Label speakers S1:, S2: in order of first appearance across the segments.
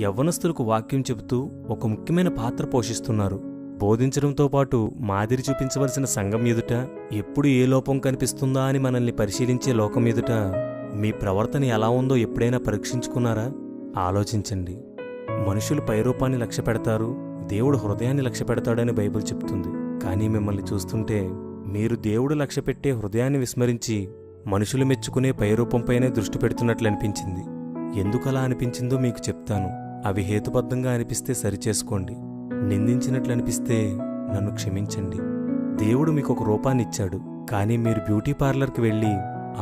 S1: యవ్వనస్తులకు వాక్యం చెబుతూ ఒక ముఖ్యమైన పాత్ర పోషిస్తున్నారు. బోధించడంతో పాటు మాదిరి చూపించవలసిన సంఘం ఎదుట ఎప్పుడు ఏ లోపం కనిపిస్తుందా అని మనల్ని పరిశీలించే లోకం ఎదుట మీ ప్రవర్తన ఎలా ఉందో ఎప్పుడైనా పరీక్షించుకున్నారా? ఆలోచించండి. మనుషులు పైరూపాన్ని లక్ష్య పెడతారు దేవుడు హృదయాన్ని లక్ష్య పెడతాడని బైబిల్ చెప్తుంది. కానీ మిమ్మల్ని చూస్తుంటే మీరు దేవుడు లక్ష్య పెట్టే హృదయాన్ని విస్మరించి మనుషులు మెచ్చుకునే పైరూపంపైనే దృష్టి పెడుతున్నట్లు అనిపించింది. ఎందుకలా అనిపించిందో మీకు చెప్తాను. అవి హేతుబద్ధంగా అనిపిస్తే సరిచేసుకోండి. నిందించినట్లు అనిపిస్తే నన్ను క్షమించండి. దేవుడు మీకు ఒక రూపాన్ని ఇచ్చాడు కానీ మీరు బ్యూటీ పార్లర్కి వెళ్ళి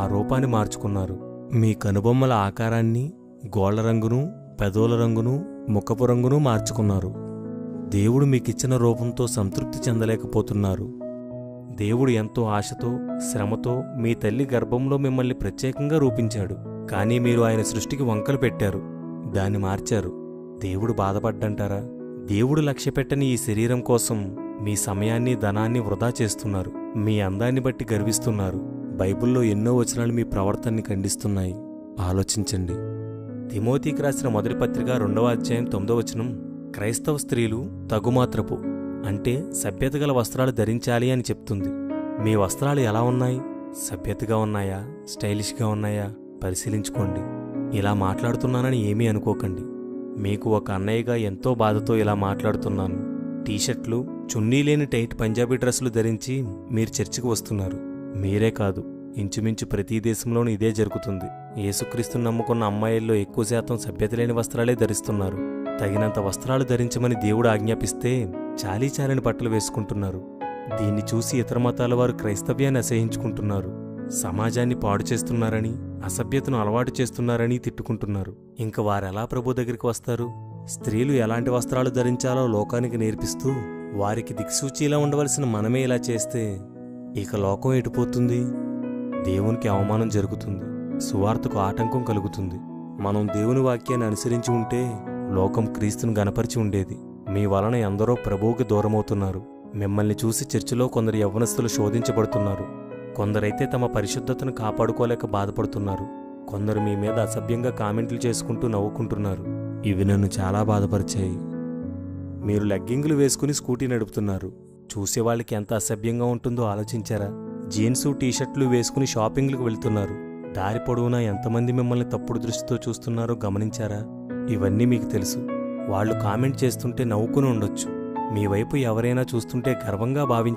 S1: ఆ రూపాన్ని మార్చుకున్నారు. మీ కనుబొమ్మల ఆకారాన్ని గోళ్ళ రంగును పెదవుల రంగును ముఖపు రంగును మార్చుకున్నారు. దేవుడు మీకిచ్చిన రూపంతో సంతృప్తి చెందలేకపోతున్నారు. దేవుడు ఎంతో ఆశతో శ్రమతో మీ తల్లి గర్భంలో మిమ్మల్ని ప్రత్యేకంగా రూపించాడు. కానీ మీరు ఆయన సృష్టికి వంకలు పెట్టారు. దాన్ని మార్చారు. దేవుడు బాధపడ్డంటారా? దేవుడు లక్ష్యపెట్టని ఈ శరీరం కోసం మీ సమయాన్ని ధనాన్ని వృధా చేస్తున్నారు. మీ అందాన్ని బట్టి గర్విస్తున్నారు. బైబిల్లో ఎన్నో వచనాలు మీ ప్రవర్తనని ఖండిస్తున్నాయి. ఆలోచించండి. తిమోతికి రాసిన మొదటి పత్రిక రెండవ అధ్యాయం తొమ్మిదవ వచనం క్రైస్తవ స్త్రీలు తగుమాత్రపు అంటే సభ్యత గల వస్త్రాలు ధరించాలి అని చెప్తుంది. మీ వస్త్రాలు ఎలా ఉన్నాయి? సభ్యతగా ఉన్నాయా? స్టైలిష్గా ఉన్నాయా? పరిశీలించుకోండి. ఇలా మాట్లాడుతున్నానని ఏమీ అనుకోకండి. మీకు ఒక అన్నయ్యగా ఎంతో బాధతో ఇలా మాట్లాడుతున్నాను. టీషర్ట్లు చున్నీ లేని టైట్ పంజాబీ డ్రెస్సులు ధరించి మీరు చర్చికి వస్తున్నారు. మీరే కాదు ఇంచుమించు ప్రతి దేశంలోనూ ఇదే జరుగుతుంది. ఏసుక్రీస్తుని నమ్ముకున్న అమ్మాయిల్లో ఎక్కువ శాతం సభ్యత లేని వస్త్రాలే ధరిస్తున్నారు. తగినంత వస్త్రాలు ధరించమని దేవుడు ఆజ్ఞాపిస్తే చాలీ చాలని బట్టలు వేసుకుంటున్నారు. దీన్ని చూసి ఇతర మతాల వారు క్రైస్తవ్యాన్ని అసహించుకుంటున్నారు సమాజాన్ని పాడు చేస్తున్నారని అసభ్యతను అలవాటు చేస్తున్నారని తిట్టుకుంటున్నారు. ఇంక వారెలా ప్రభు దగ్గరికి వస్తారు? స్త్రీలు ఎలాంటి వస్త్రాలు ధరించాలో లోకానికి నేర్పిస్తూ వారికి దిక్సూచిలా ఉండవలసిన మనమే ఇలా చేస్తే ఇక లోకం ఎటుపోతుంది దేవునికి అవమానం జరుగుతుంది. సువార్తకు ఆటంకం కలుగుతుంది. మనం దేవుని వాక్యాన్ని అనుసరించి ఉంటే లోకం క్రీస్తును గనపరిచి ఉండేది. మీ వలన ఎందరో ప్రభువుకి దూరమవుతున్నారు. మిమ్మల్ని చూసి చర్చిలో కొందరు యవ్వనస్తులు శోధించబడుతున్నారు. కొందరైతే తమ పరిశుద్ధతను కాపాడుకోలేక బాధపడుతున్నారు. కొందరు మీ మీద అసభ్యంగా కామెంట్లు చేసుకుంటూ నవ్వుకుంటున్నారు. ఇవి నన్ను చాలా బాధపరిచాయి. మీరు లెగ్గింగులు వేసుకుని స్కూటీ నడుపుతున్నారు. చూసేవాళ్ళకి ఎంత అసభ్యంగా ఉంటుందో ఆలోచించారా? జీన్సు టీషర్ట్లు వేసుకుని షాపింగ్లకు వెళ్తున్నారు. దారి పొడవునా ఎంతమంది మిమ్మల్ని తప్పుడు దృష్టితో చూస్తున్నారో గమనించారా? ఇవన్నీ మీకు తెలుసు. వాళ్ళు కామెంట్ చేస్తుంటే నవ్వుకుని ఉండొచ్చు. మీ వైపు ఎవరైనా చూస్తుంటే గర్వంగా భావించి